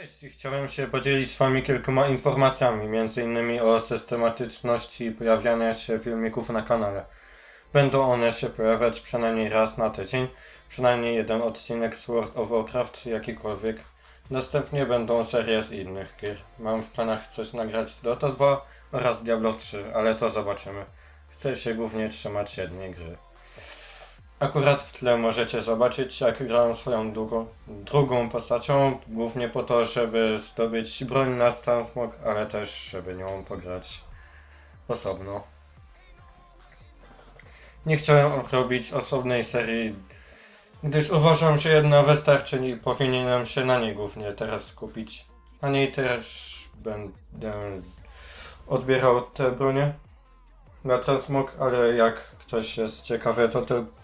Cześć, chciałem się podzielić z Wami kilkoma informacjami, m.in. o systematyczności pojawiania się filmików na kanale. Będą one się pojawiać przynajmniej raz na tydzień, przynajmniej jeden odcinek Sword of Warcraft, jakikolwiek. Następnie będą serie z innych gier. Mam w planach coś nagrać z Dota 2 oraz Diablo 3, ale to zobaczymy. Chcę się głównie trzymać jednej gry. Akurat w tle możecie zobaczyć, jak grałem swoją drugą, drugą postacią, głównie po to, żeby zdobyć broń na transmog, ale też, żeby nią pograć osobno. Nie chciałem robić osobnej serii, gdyż uważam, że jedna wystarczy i powinienem się na niej głównie teraz skupić. Na niej też będę odbierał te bronie na transmog, ale jak ktoś jest ciekawy, to tylko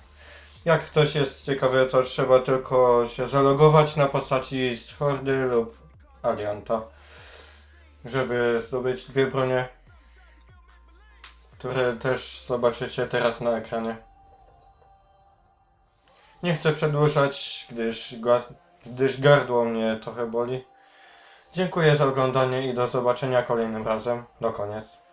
jak ktoś jest ciekawy, to trzeba tylko się zalogować na postaci z Hordy lub Alianta, żeby zdobyć dwie bronie, które też zobaczycie teraz na ekranie. Nie chcę przedłużać, gdyż, gdyż gardło mnie trochę boli. Dziękuję za oglądanie i do zobaczenia kolejnym razem. Do koniec.